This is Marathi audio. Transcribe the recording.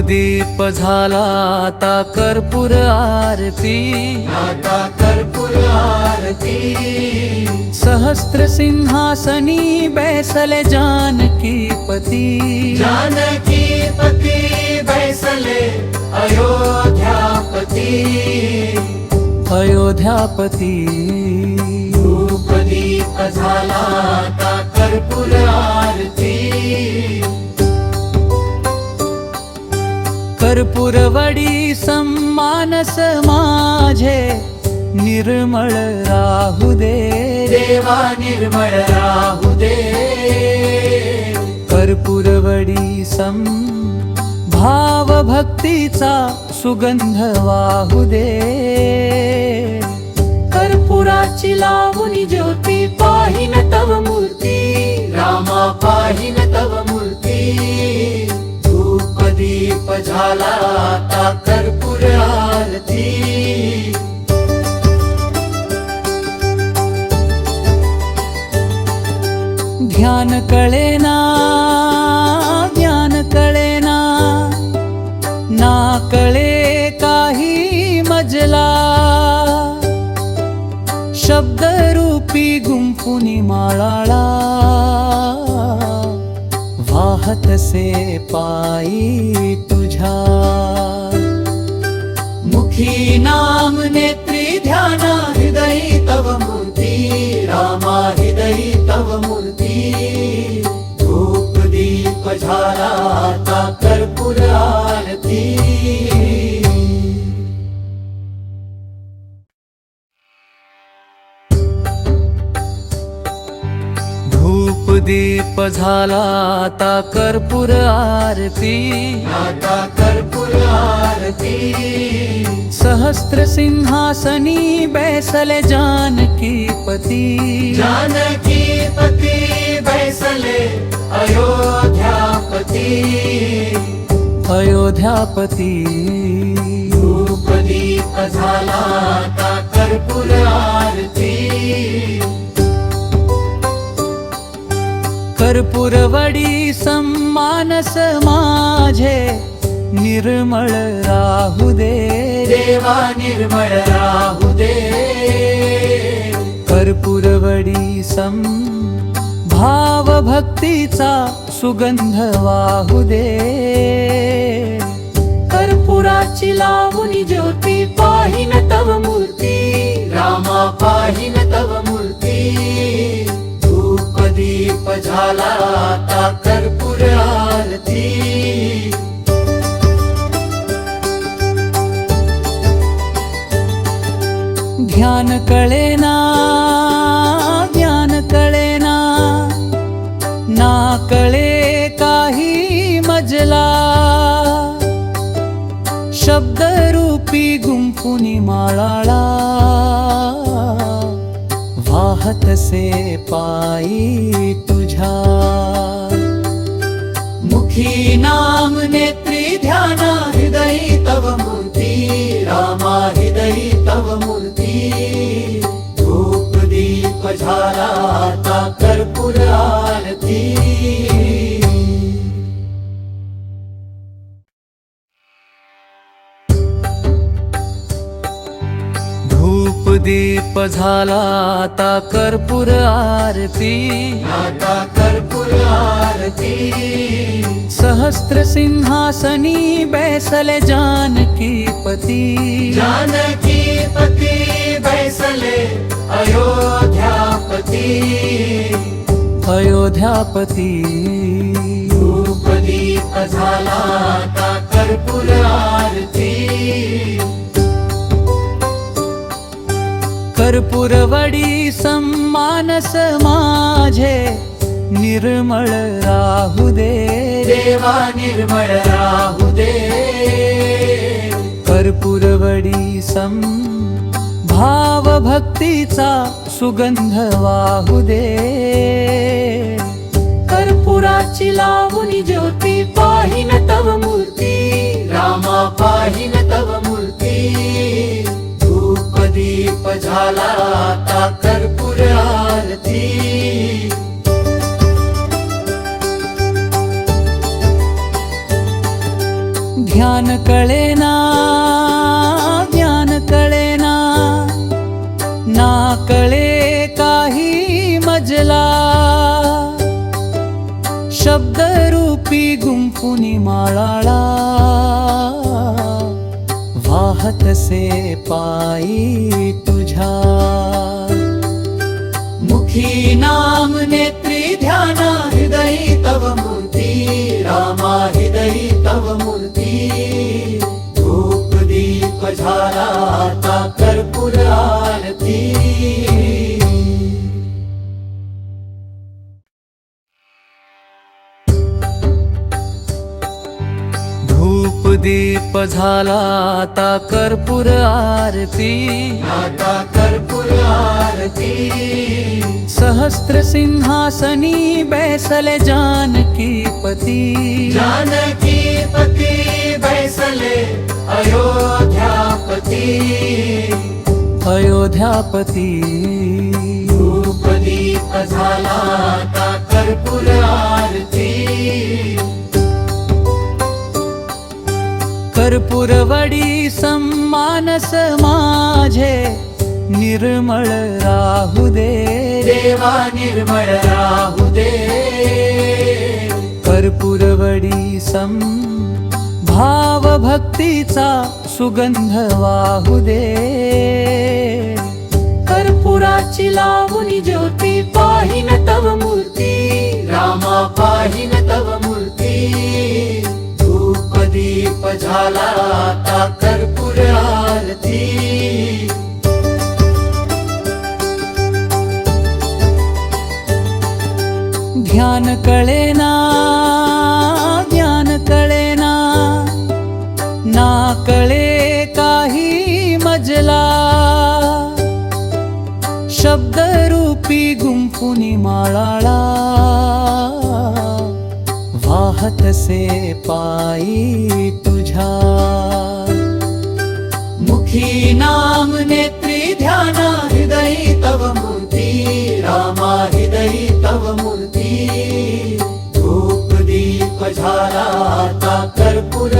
दीप झाला आता कर्पूर आरती. आता कर्पूर आरती. सहस्त्र सिंहासनी बैसले जानकी पती. जानकी पती बैसले अयोध्यापती अयोध्यापती धूपदीप झाला कर्पूरवडी सम्मानस माझे निर्मळ राहू दे. देवा निर्मळ राहू दे. कर्पूरवडी सम भाव भक्तीचा सुगंध वाहू दे. कर्पुराची लावणी ज्योती पाहिन तव मूर्ती रामा पाहिन झाला आता कर्पूर आरती. ध्यान कळेना ज्ञान कळेना ना. कळे काही मजला. शब्द रूपी गुंफुनी माळाळा. वाहतसे पायी तुझ्या मुखी नाम नेत्री ध्यान दीप झाला आता कर्पूर आरती. आता कर्पूर आरती. सहस्त्र सिंहासनी बैसले जानकी पती. जानकी पती बैसले अयोध्यापती अयोध्यापती धूपदीप झाला कर्पूरवडी सम्मानस माझे निर्मळ राहू दे. देवा निर्मळ राहू दे. कर्पूरवडी सम भाव भक्तीचा सुगंध वाहू दे. कर्पुराची लावणी झाला आता कर्पूर आरती ध्यान कळेना ध्यान कळेना ना. कळे काही मजला. शब्द रूपी गुंफुनी माळाळा. वाहतसे पायी तुझ्या मुखी नाम नेत्री ध्यान दीप झाला आता कर्पूर आरती. आता कर्पूर आरती. सहस्त्र सिंहासनी बैसले जानकी पती. जानकी पती बैसले अयोध्यापती अयोध्यापती धूपदीप सम्मानस माझे निर्मळ राहू दे. देवा निर्मळ राहू दे. कर्पूरवडी सम भाव भक्तीचा सुगंध वाहू दे. कर्पुराची लावणी ज्योती पाहिन तव मूर्ती रामा पाहिन तव मूर्ती. धूपदीप झाला आता कर्पूर ध्यान कळेना ज्ञान कळेना ना कळे काही मजला. शब्द रूपी गुंफुनी माळाळा. वाहतसे पायी तुझ्या. म नेत्री ध्यान दीप झाला आता कर्पूर आरती. आता कर्पूर आरती. सहस्त्र सिंहासनी बैसले जानकी पती. जानकी पती बैसले अयोध्यापती. अयोध्यापती. कर्पूरवडी सम्मानस माझे निर्मळ राहू दे. देवा निर्मळ राहू दे. कर्पूरवडी सम भाव भक्तीचा सुगंध वाहू दे. कर्पुराची लावणी ज्योती पाहिन तव मूर्ती रामा पाहिन झाला आता कर्पूर आरती. ध्यान कळेना ज्ञान कळेना ना. कळे काही मजला. शब्द रूपी गुंफुनी माळाळा. वाहतसे पायी तुझ्या मुखी नाम नेत्री ध्यान हृदयी तव मूर्ती रामा हृदयी तव मूर्ती। धूप दीप झाला आता कर्पूर